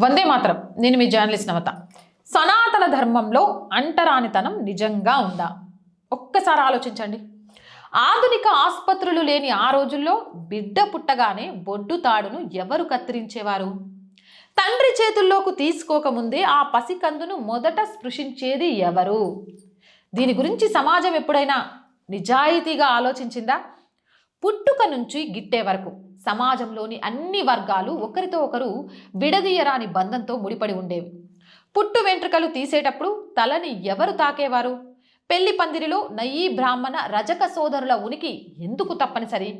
వందే మాత్రం. నేను మీ జర్నలిస్ట్ నవత. సనాతన ధర్మంలో అంటరానితనం నిజంగా ఉందా? ఒక్కసారి ఆలోచించండి. ఆధునిక ఆసుపత్రులు లేని ఆ రోజుల్లో బిడ్డ పుట్టగానే బొడ్డు తాడును ఎవరు కత్తిరించేవారు? తండ్రి చేతుల్లోకి తీసుకోకముందే ఆ పసికందును మొదట స్పృశించేది ఎవరు? దీని గురించి సమాజం ఎప్పుడైనా నిజాయితీగా ఆలోచించిందా? పుట్టుక నుంచి గిట్టే వరకు. సమాజంలోని అన్ని వర్గాలు ఒకరితో ఒకరు విడదీయరాని బంధంతో ముడిపడి ఉండేవి. పుట్టు వెంట్రుకలు తీసేటప్పుడు తలని ఎవరు తాకేవారు? పెళ్ళి పందిరిలో నయీ బ్రాహ్మణ రజక సోదరుల ఉనికి ఎందుకు తప్పనిసరి?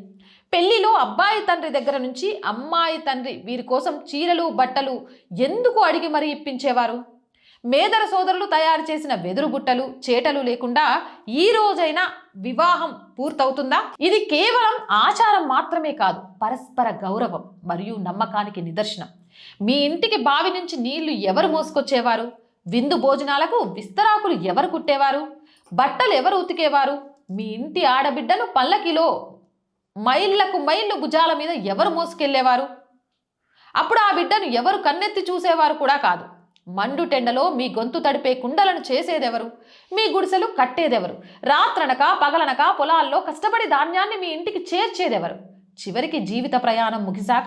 పెళ్ళిలో అబ్బాయి తండ్రి దగ్గర నుంచి అమ్మాయి తండ్రి వీరి కోసం చీరలు బట్టలు ఎందుకు అడిగి మరీ ఇప్పించేవారు? మేదర సోదరులు తయారు చేసిన వెదురు బుట్టలు చేటలు లేకుండా ఈ రోజైనా వివాహం పూర్తవుతుందా? ఇది కేవలం ఆచారం మాత్రమే కాదు పరస్పర గౌరవం మరియు నమ్మకానికి నిదర్శనం. మీ ఇంటికి బావి నుంచి నీళ్ళు ఎవరు మోసుకొచ్చేవారు? విందు భోజనాలకు విస్తరాకులు ఎవరు కుట్టేవారు? బట్టలు ఎవరు ఉతికేవారు? మీ ఇంటి ఆడబిడ్డను పల్లకిలో మైళ్ళకు మైళ్ళు భుజాల మీద ఎవరు మోసుకెళ్ళేవారు? అప్పుడు ఆ బిడ్డను ఎవరు కన్నెత్తి చూసేవారు కూడా కాదు. మండు టెండలో మీ గొంతు తడిపే కుండలను చేసేదెవరు? మీ గుడిసెలు కట్టేదెవరు? రాత్రనక పగలనక పొలాల్లో కష్టపడి ధాన్యాన్ని మీ ఇంటికి చేర్చేదెవరు? చివరికి జీవిత ప్రయాణం ముగిశాక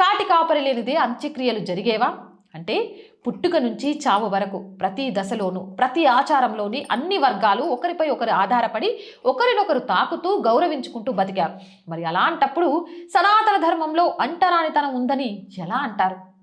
కాటి కాపరి లేనిదే అంత్యక్రియలు జరిగేవా? అంటే పుట్టుక నుంచి చావు వరకు ప్రతి దశలోనూ ప్రతి ఆచారంలోని అన్ని వర్గాలు ఒకరిపై ఒకరు ఆధారపడి ఒకరినొకరు తాకుతూ గౌరవించుకుంటూ బతికారు. మరి అలాంటప్పుడు సనాతన ధర్మంలో అంటరానితనం ఉందని ఎలా అంటారు?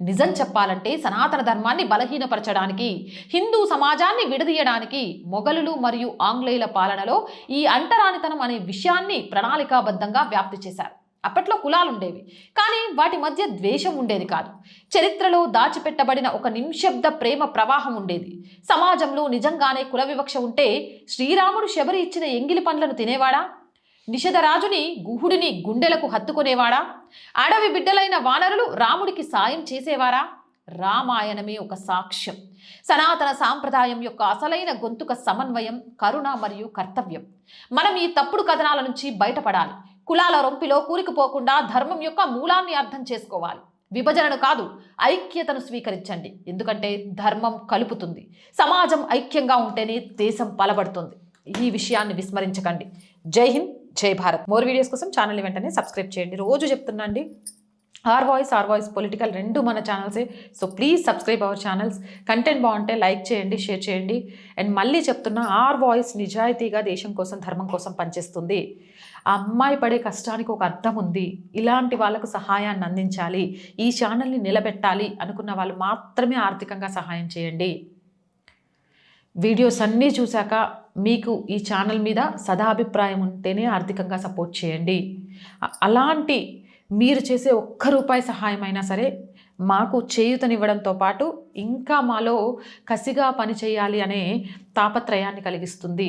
నిజం చెప్పాలంటే సనాతన ధర్మాన్ని బలహీనపరచడానికి హిందూ సమాజాన్ని విడదీయడానికి మొఘలులు మరియు ఆంగ్లేయుల పాలనలో ఈ అంటరానితనం అనే విషయాన్ని ప్రణాళికాబద్ధంగా వ్యాప్తి చేశారు. అప్పట్లో కులాలుండేవి కానీ వాటి మధ్య ద్వేషం ఉండేది కాదు. చరిత్రలో దాచిపెట్టబడిన ఒక నిమిషబ్ద ప్రేమ ప్రవాహం ఉండేది. సమాజంలో నిజంగానే కుల వివక్ష ఉంటే శ్రీరాముడు శబరి ఇచ్చిన ఎంగిలి పండ్లను తినేవాడా? నిషధరాజుని గుహుడిని గుండెలకు హత్తుకునేవాడా? అడవి బిడ్డలైన వానరులు రాముడికి సాయం చేసేవారా? రామాయణమే ఒక సాక్ష్యం. సనాతన సాంప్రదాయం యొక్క అసలైన గొంతుక సమన్వయం కరుణ మరియు కర్తవ్యం. మనం ఈ తప్పుడు కథనాల నుంచి బయటపడాలి. కులాల రొంపిలో కూరికిపోకుండా ధర్మం యొక్క మూలాన్ని అర్థం చేసుకోవాలి. విభజనను కాదు ఐక్యతను స్వీకరించండి. ఎందుకంటే ధర్మం కలుపుతుంది. సమాజం ఐక్యంగా ఉంటేనే దేశం బలపడుతుంది ఈ విషయాన్ని విస్మరించకండి. జై హింద్. జై భారత్. మోర్ వీడియోస్ కోసం ఛానల్ వెంటనే సబ్స్క్రైబ్ చేయండి. రోజు చెప్తున్నాండి R voice R voice political రెండు మన ఛానల్సే. So please subscribe our channels content బాగుంటే లైక్ చేయండి షేర్ చేయండి. అండ్ మళ్ళీ చెప్తున్నా ఆర్ వాయిస్ నిజాయితీగా దేశం కోసం ధర్మం కోసం పనిచేస్తుంది. ఆ అమ్మాయి పడే కష్టానికి ఒక అర్థం ఉంది. ఇలాంటి వాళ్ళకు సహాయాన్ని అందించాలి. ఈ ఛానల్ని నిలబెట్టాలి అనుకున్న వాళ్ళు మాత్రమే ఆర్థికంగా సహాయం చేయండి. వీడియోస్ అన్నీ చూశాక మీకు ఈ ఛానల్ మీద సదాభిప్రాయం ఉంటేనే ఆర్థికంగా సపోర్ట్ చేయండి. అలాంటి మీరు చేసే ఒక్క రూపాయి సహాయమైనా సరే మాకు చేయూతనివ్వడంతో పాటు ఇంకా మాలో కసిగా పని చేయాలి అనే తాపత్రయాన్ని కలిగిస్తుంది.